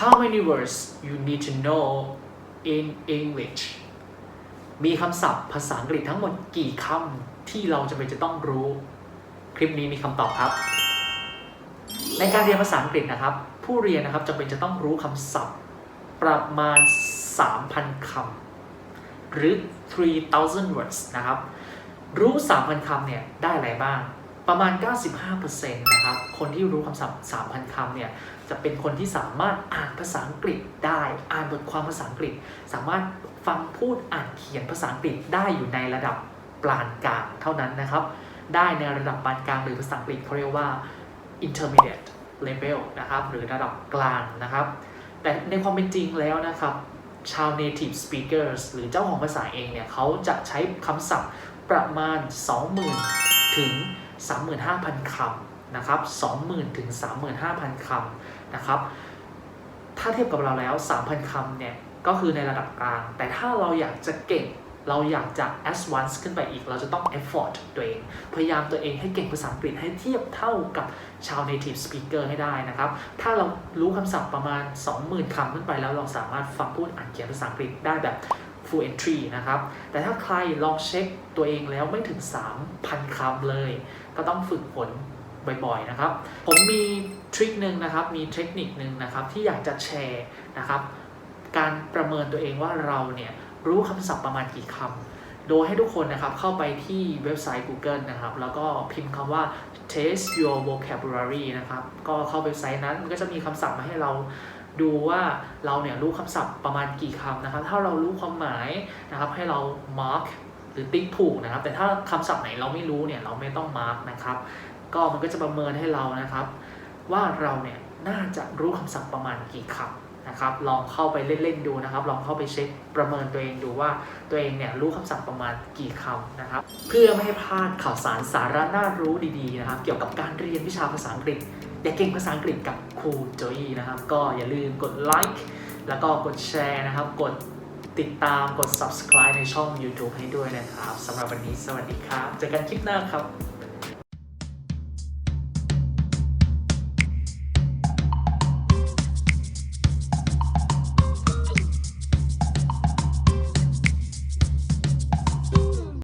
how many words you need to know in English มีคำศัพท์ภาษาอังกฤษทั้งหมดกี่คำที่เราจะเป็นจะต้องรู้ คลิปนี้มีคำตอบครับ ในการเรียนภาษาอังกฤษนะครับ ผู้เรียนนะครับจำเป็นจะต้องรู้คำศัพท์ประมาณ 3,000คำหรือ 3,000 words นะครับ รู้ 3,000คำเนี่ยได้อะไรบ้าง ประมาณ 95%นะครับ คนที่รู้คำศัพท์ 3,000 คำเนี่ย จะเป็นคนที่สามารถอ่านภาษาอังกฤษได้ อ่านบทความภาษาอังกฤษ สามารถฟังพูดอ่านเขียนภาษาอังกฤษได้อยู่ในระดับปานกลางเท่านั้นนะครับ ได้ในระดับปานกลางหรือภาษาอังกฤษเขาเรียกว่า intermediate level นะครับ หรือระดับกลางนะครับ แต่ในความเป็นจริงแล้วนะครับ ชาว native speakers หรือเจ้าของภาษาเองเนี่ยเขาจะใช้คำศัพท์ประมาณ 20,000 ถึง 35,000คำนะครับ20,000ถึง35,000คำนะครับ ถ้าเทียบกับเราแล้ว 3,000 คำเนี่ย ก็คือในระดับกลาง แต่ถ้าเราอยากจะเก่งเราอยากจะ advance ขึ้นไปอีก เราจะต้อง effort ตัวเอง พยายามตัวเองให้เก่งภาษาอังกฤษให้เทียบเท่ากับชาว native speaker ให้ได้นะครับ ถ้าเรารู้คำศัพท์ประมาณ 20,000 คำขึ้นไปแล้วเราสามารถฟังพูดอ่านเขียนภาษาอังกฤษได้แบบ full entry นะครับ แต่ถ้าใครลองเช็คตัวเองแล้วไม่ถึง 3,000คำเลย ก็ต้องฝึกฝนบ่อยๆนะครับ ผมมีทริคหนึ่งนะครับ มีเทคนิคหนึ่งนะครับ ที่อยากจะแชร์นะครับ การประเมินตัวเองว่าเราเนี่ยรู้คำศัพท์ประมาณกี่คำ โดยให้ทุกคนนะครับเข้าไปที่เว็บไซต์ Google นะครับ แล้วก็พิมพ์คำว่า test your vocabulary นะครับ ก็เข้าเว็บไซต์นั้นมันก็จะมีคำศัพท์มาให้เรา ดูว่าเราเนี่ยรู้คำศัพท์ประมาณกี่คำนะครับ ถ้าเรารู้ความหมายนะครับให้เรา mark หรือติ๊กถูกนะครับ แต่ถ้าคำศัพท์ไหนเราไม่รู้เนี่ยเราไม่ต้อง mark นะครับ ก็มันก็จะประเมินให้เรานะครับ ว่าเราเนี่ย น่าจะรู้คำศัพท์ประมาณกี่คำนะครับ ลองเข้าไปเล่นๆดูนะครับ ลองเข้าไปเช็คประเมินตัวเองดูว่าตัวเองเนี่ยรู้คำศัพท์ประมาณกี่คำนะครับ เพื่อไม่ให้พลาดข่าวสารสาระน่ารู้ดีๆนะครับ เกี่ยวกับการเรียนวิชาภาษาอังกฤษอย่าเก่งภาษาอังกฤษกับครูโจยนะครับ ก็อย่าลืมกดไลค์แล้วก็กดแชร์นะครับ กดติดตามกด subscribe ในช่อง YouTube ให้ด้วยนะครับสำหรับวันนี้สวัสดีครับ เจอกันคลิปหน้าครับ